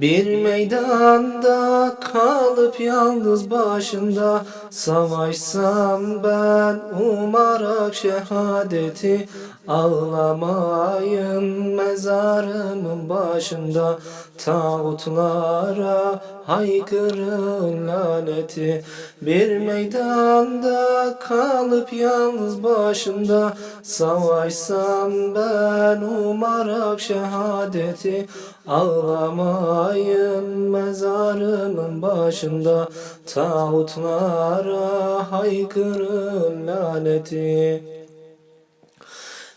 Bir meydanda kalıp yalnız başında Savaşsam ben umarak şehadeti Ağlamayın mezarımın başında Tağutlara haykırın laneti. Bir meydanda kalıp yalnız başında Savaşsam ben umarak şehadeti Ağlamayın mezarımın başında Tağutlara haykırın laneti.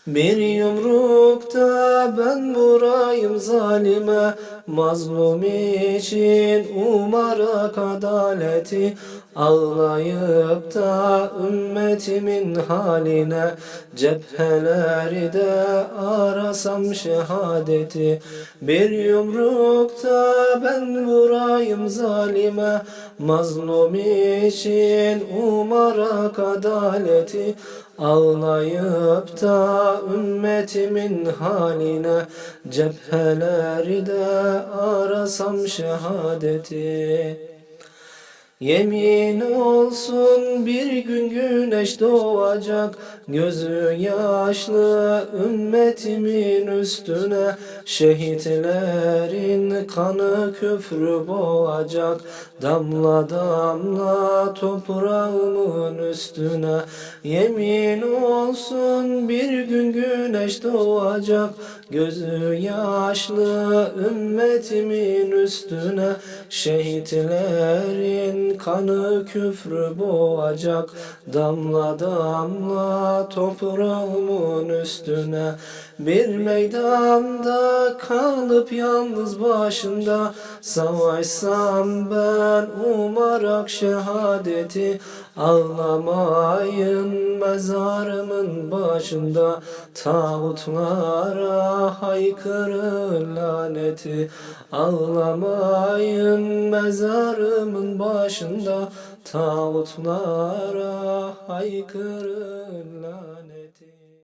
Bir yumrukta ben vurayım zalime Mazlum için umarak adaleti Ağlayıp da ümmetimin haline Cephelerde arasam şehadeti. Bir yumrukta ben vurayım zalime. Mazlum için umarak adaleti Ağlayıp da ümmetimin haline Cephelerde arasam şehadeti Yemin olsun bir gün güneş doğacak. Gözü yaşlı ümmetimin üstüne. Şehitlerin kanı küfrü boğacak. Damla damla toprağımın üstüne. Yemin olsun bir gün güneş doğacak. Gözü yaşlı ümmetimin üstüne. Şehitlerin kanı küfrü boğacak. Damla damla toprağımın üstüne. Bir meydanda kalıp yalnız başında Savaşsam ben umarak şehadeti Ağlamayın mezarımın başında Tağutlara haykırın laneti. Ağlamayın mezarımın başında Tağutlara haykırın laneti